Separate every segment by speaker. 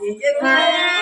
Speaker 1: నా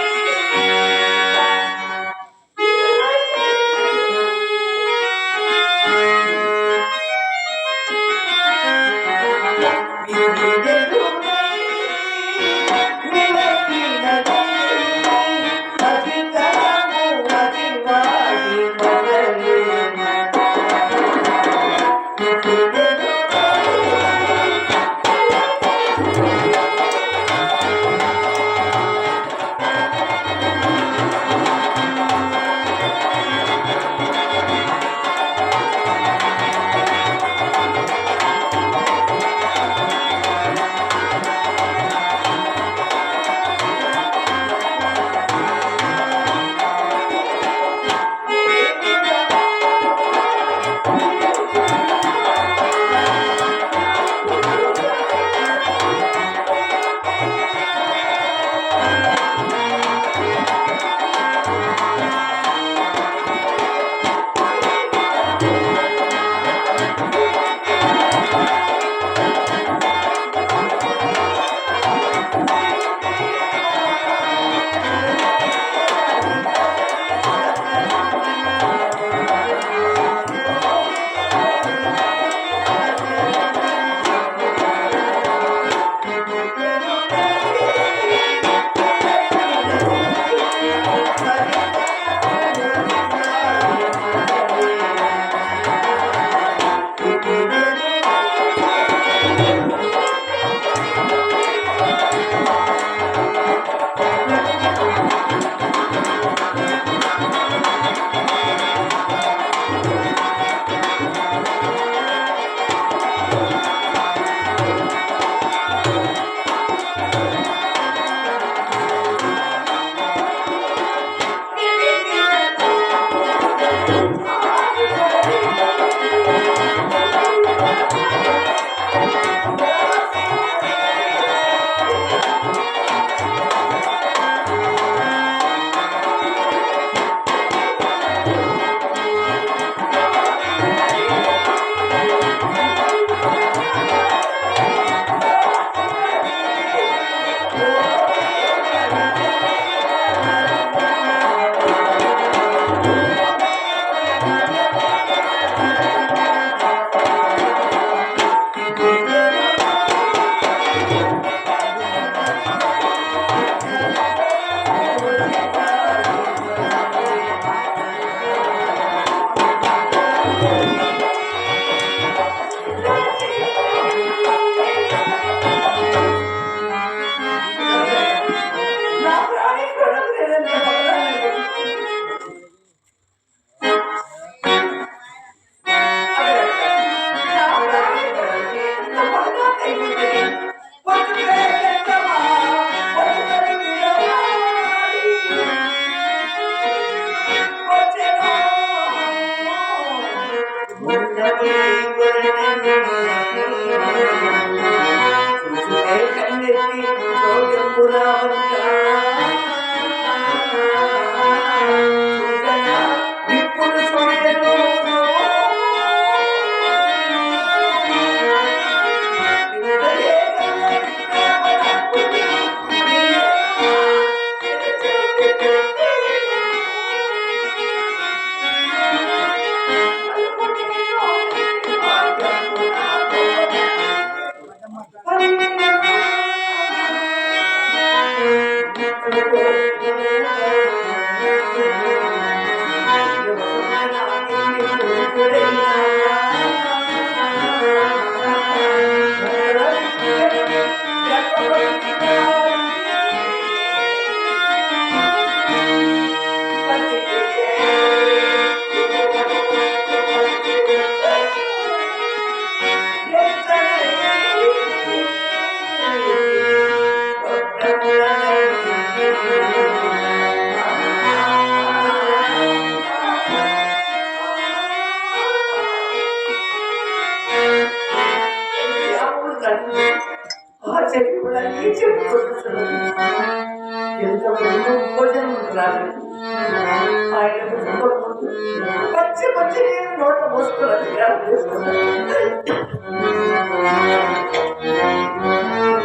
Speaker 1: వచ్చి పచ్చి నీరు నోట్ల పోసుకున్నది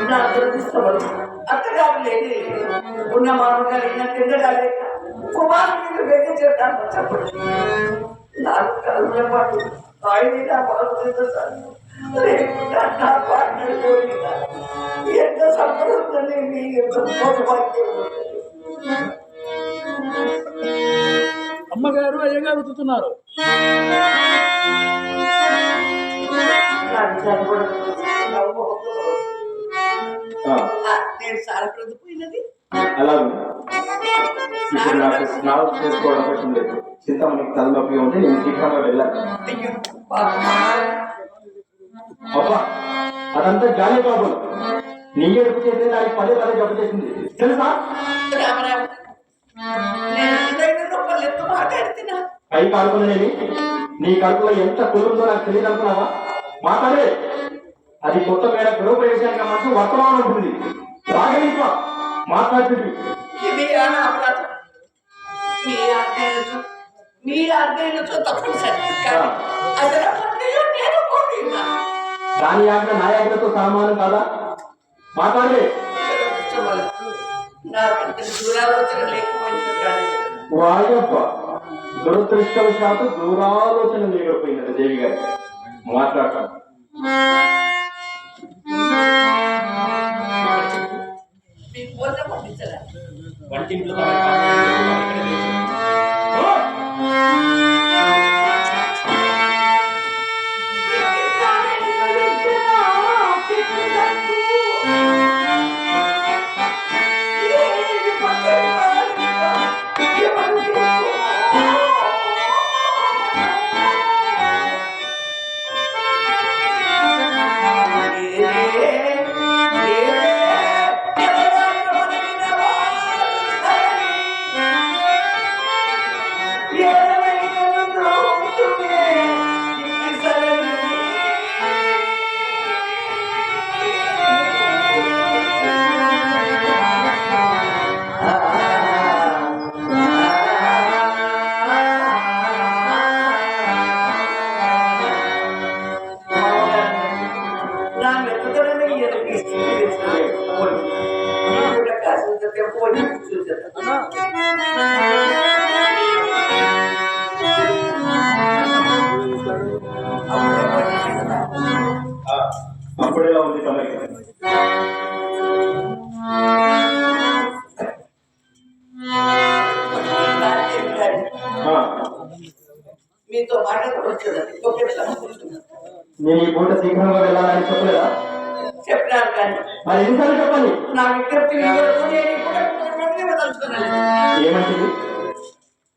Speaker 1: నా దురదృష్టం అత్తగా లేని ఉన్న మామగారు ఈయన తిండగా లేక కుమారుని మీద వెతించడానికి చెప్పడు నాలుగు పాటు ఆయన నా బాగుంటుంది లేకుండా నా పాటలు ఎంత సంపద ఉందని మీ ఎంత
Speaker 2: అమ్మగారు అయ్యగారు
Speaker 1: నాకు నేను పోయినది.
Speaker 3: అలాగే. ఇప్పుడు నాకు స్నానం చేసుకోవడం లేదు. తలనొప్పి ఉంటే నేను శీఘ్రంగా వెళ్ళాను. అబ్బా అదంతా గాలి బాబులు నీ ఎడుపు చేస్తే దానికి పదే పదే జబ్బు చేసింది. తెలుసా?
Speaker 1: ఎంత మాట్లాడుతున్నా?
Speaker 3: పై కాడుకునేది నీ కడుపులో ఎంత కుటుంబో నాకు తెలియదు అనుకున్నావా మాట్లాడే. అది కొత్త మేడ గృహ ప్రవేశానికి మనసు వర్తమానం ఉంటుంది. రాగలించా మాట్లాడుతుంది.
Speaker 1: ఇది మీ తప్పనిసరి
Speaker 3: దాని ఆజ్ఞ నా ఆజ్ఞతో సమానం కాదా? మాట్లాడే.
Speaker 1: నాకు దూరాలోచన లేకపోయినా
Speaker 3: వాయబ్బ దురదృష్టవశాత్తు దూరాలోచన లేకపోయినది దేవి గారు.
Speaker 1: పంపించరా
Speaker 3: వంటింట్లో ఉంది తమకి
Speaker 1: మీతో
Speaker 3: నేను ఈ పూట శీఘ్రంగా వెళ్ళాలని చెప్పలేదా
Speaker 1: చెప్పినాను కానీ
Speaker 3: మరి ఎన్నిసార్లు చెప్పాలి
Speaker 1: నా విజ్ఞప్తి
Speaker 3: ఏమంటుంది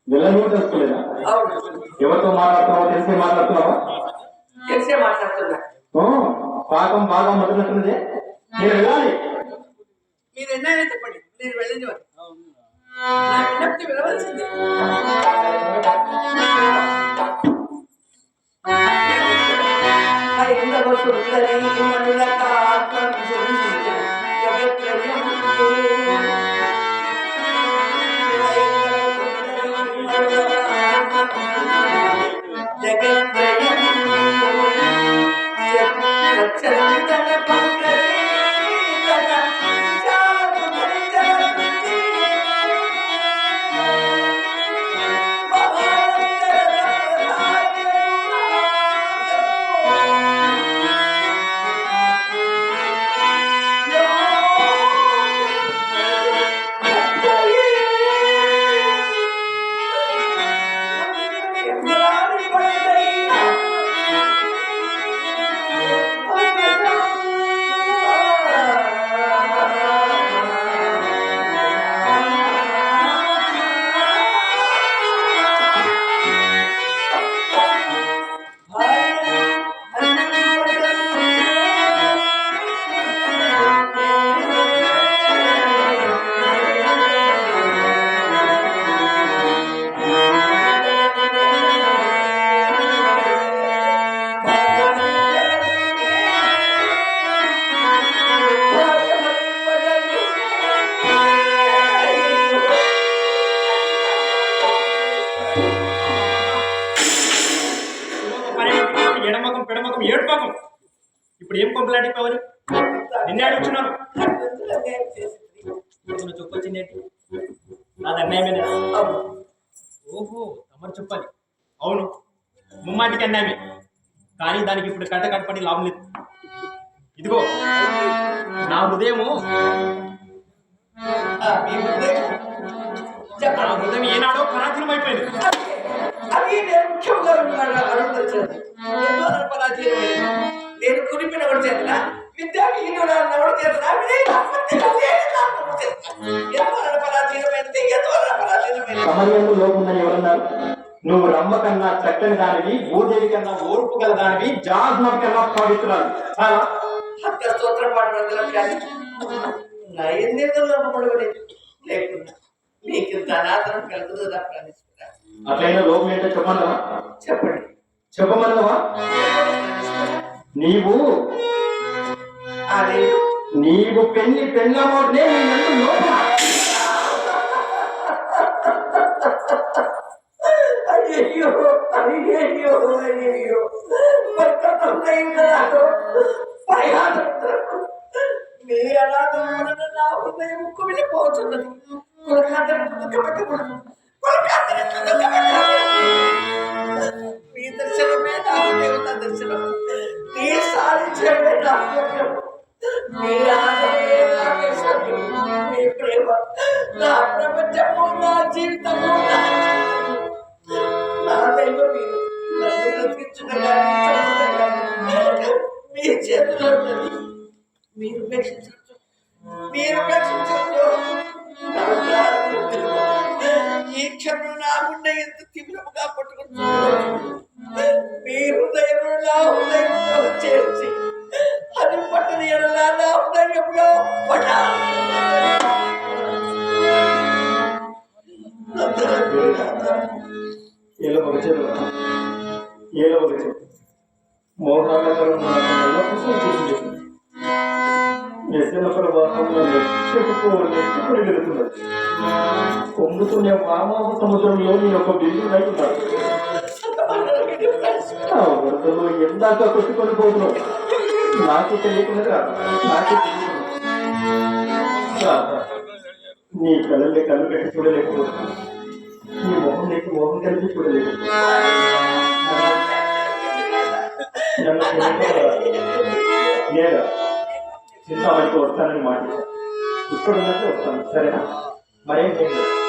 Speaker 3: వెళ్ళని కూడా
Speaker 1: తెలుసుకోలేదా
Speaker 3: ఎవరితో మాట్లాడుతున్నావో తెలిసి మాట్లాడుతున్నావా? పాకం బాగా మొదలవుతున్నదే నేను వెళ్ళాలి.
Speaker 1: మీరు ఎన్నైనా చెప్పండి నేను వెళ్ళింది వరకు నా విజ్ఞప్తి వినవలసింది. ఐదవ
Speaker 4: పంపులాంటి పవని నిన్నే అడుగుతున్నాను ఉన్న చెప్పు వచ్చిందేంటి నాది అన్యాయమేనా
Speaker 1: అవును.
Speaker 4: ఓహో తమరు చెప్పాలి. అవును ముమ్మాటికి అన్యాయమే. కానీ దానికి ఇప్పుడు కట్ట కట్టపడి లాభం లేదు. ఇదిగో నా హృదయము నా హృదయం ఏనాడో పరాధీనం అయిపోయింది.
Speaker 1: అది ముఖ్యంగా నేను కురిపిన కూడా చేతన విద్యాహీనుడు అన్నవాడు చేతన ఎంతవరకు పరాధీనమైనది ఎంతవరకు పరాధీనమైనది
Speaker 3: సమయంలో లోపుందని ఎవరన్నారు? నువ్వు రమ్మ కన్నా చక్కని దానివి భూదేవి కన్నా ఓర్పు గల దానివి జాగ్మం కన్నా పవిత్రాలు. చాలా.
Speaker 1: హత్త స్తోత్ర పాఠం కానీ నా ఎన్నికల్లో పడవని లేకుండా. మీకు కలుగుతుంది? తప్ప
Speaker 3: అట్లయినా లోపం ఏంటో చెప్పమన్నవా
Speaker 1: చెప్పండి.
Speaker 3: చెప్పమన్నవా నీవు
Speaker 1: అది.
Speaker 3: నీవు పెళ్ళి పెళ్ళమోటే నీ ఎందు లోపం
Speaker 1: మీ ప్రేమ నా ప్రపంచము నా జీవితము నా జీవితము. మీరు నన్ను మీ చేతిలో మీరు ఉపేక్షించవచ్చు మీరు ఉపేక్షించవచ్చు ఈ క్షణం నా గుండె ఎంత తీవ్రముగా
Speaker 3: పట్టుకుంటున్నారు మోహనగరం ఎస్ఎల ప్రవాహంలో చెప్పుకోవాలి వెళుతున్నది పొంగుతున్న వామావ సముద్రంలో నీ యొక్క బిల్లు రైతున్నాడు వరదలు ఎందాక కొట్టుకొని పోతున్నావు నాకు తెలియకుండా నాకు నీ కళ్ళని కళ్ళు పెట్టి చూడలేకపోతున్నా నీ మొహం నీకు మొహం కలిపి చూడలేదు నన్ను క్షమించగలరా? లేదా వస్తానని మాట ఇప్పుడు ఉన్నట్టు వస్తాను. సరేనా? మరేం లేదు